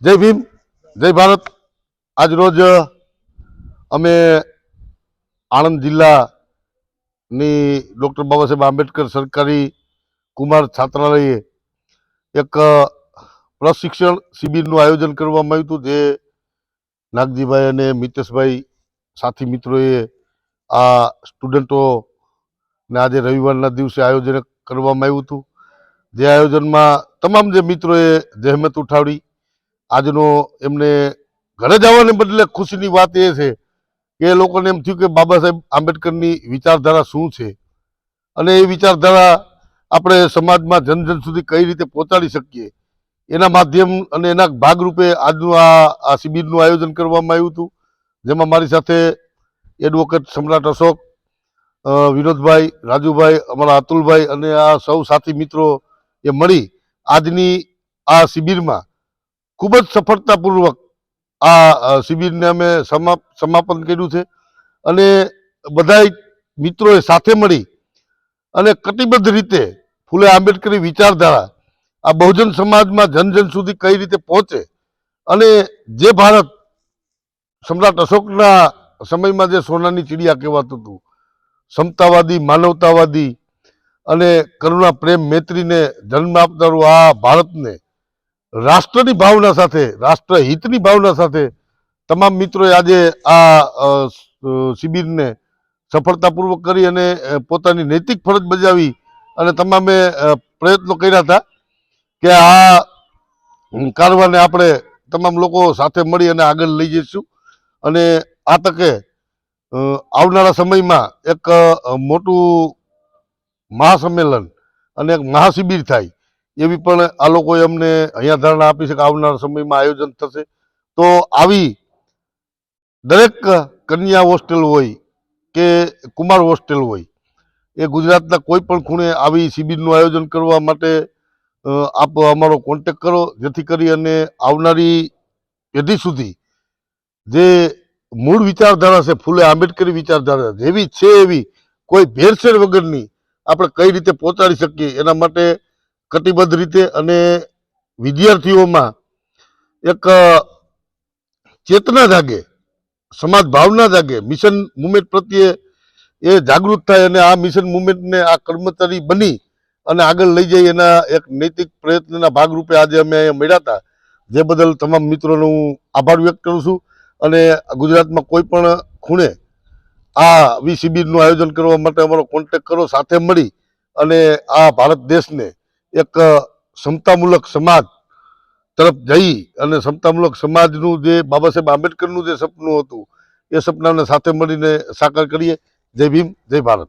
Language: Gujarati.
જય ભીમ, જય ભારત. આજ રોજ અમે આણંદ જિલ્લાની ડૉક્ટર બાબા સાહેબ આંબેડકર સરકારી કુમાર છાત્રાલયે એક પ્રશિક્ષણ શિબિરનું આયોજન કરવામાં આવ્યું હતું, જે નાગજીભાઈ અને મિતેશભાઈ સાથી મિત્રોએ આ સ્ટુડન્ટોને આજે રવિવારના દિવસે આયોજન કરવામાં આવ્યું હતું. જે આયોજનમાં તમામ જે મિત્રોએ જહેમત ઉઠાવી આજનો એમને ઘરે જવાને બદલે ખુશીની વાત એ છે કે એ લોકોને એમ થયું કે બાબા સાહેબ આંબેડકરની વિચારધારા શું છે? અને એ વિચારધારા આપણે સમાજમાં જન જન સુધી કઈ રીતે પહોંચાડી શકીએ? એના માધ્યમ અને એના ભાગરૂપે આજનું આ આ શિબિરનું આયોજન કરવામાં આવ્યું હતું. જેમાં મારી સાથે એડવોકેટ સમ્રાટ અશોક વિનોદભાઈ, રાજુભાઈ, અમારા અતુલભાઈ અને આ સૌ સાથી મિત્રો એ મળી આજની આ શિબિરમાં ખૂબ જ સફળતાપૂર્વક આ શિબિરને અમે સમાપ, સમાપન કર્યું છે. અને બધાય મિત્રોએ સાથે મળી અને કટિબદ્ધ રીતે ફૂલે આંબેડકરી વિચારધારા આ બહુજન સમાજમાં જન જન સુધી કઈ રીતે પહોંચે અને જે ભારત સમ્રાટ અશોકના સમયમાં જે સોનાની ચીડિયા કહેવાતું હતું, સમતાવાદી, માનવતાવાદી અને કરુણા પ્રેમ મૈત્રીને જન્મ આપનારું આ ભારતને રાષ્ટ્રની ભાવના સાથે, રાષ્ટ્રહિતની ભાવના સાથે તમામ મિત્રોએ આજે આ શિબિરને સફળતાપૂર્વક કરી અને પોતાની નૈતિક ફરજ બજાવી અને તમામે પ્રયત્નો કર્યા હતા કે આ કારવાને આપણે તમામ લોકો સાથે મળી અને આગળ લઈ જઈશું. અને આ તકે આવનારા સમયમાં એક મોટું મહાસંમેલન અને એક મહાશિબિર થાય. એવી પણ આ લોકોએ અમને અહીંયા ધારણા આપી છે કે આવનારા સમયમાં આયોજન થશે. તો આવી દરેક કન્યા હોસ્ટેલ હોય કે કુમાર હોસ્ટેલ હોય, એ ગુજરાતના કોઈ પણ ખૂણે આવી શિબિરનું આયોજન કરવા માટે આપ અમારો કોન્ટેક કરો. જેથી કરી અને આવનારી પેઢી સુધી જે મૂળ વિચારધારા છે, ફૂલે આંબેડકરી વિચારધારા, જેવી છે એવી કોઈ ભેરસેર વગરની આપણે કઈ રીતે પહોંચાડી શકીએ, એના માટે કટિબદ્ધ રીતે અને વિદ્યાર્થીઓમાં એક ચેતના જાગે, સમાજ ભાવના જાગે, મિશન મુવમેન્ટ પ્રત્યે એ જાગૃત થાય અને આ મિશન મુવમેન્ટને આ કર્મચારી બની અને આગળ લઈ જઈ એના એક નૈતિક પ્રયત્નના ભાગરૂપે આજે અમે અહીંયા મળ્યા હતા. જે બદલ તમામ મિત્રોનો હું આભાર વ્યક્ત કરું છું અને ગુજરાતમાં કોઈ પણ ખૂણે આ વી શિબિરનું આયોજન કરવા માટે અમારો કોન્ટેક કરો, સાથે મળી અને આ ભારત દેશને એક ક્ષમતામૂલક સમાજ તરફ જઈ અને સમતામૂલક સમાજનું જે બાબા સાહેબ આંબેડકરનું જે સપનું હતું, એ સપનાને સાથે મળીને સાકાર કરીએ. જય ભીમ, જય ભારત.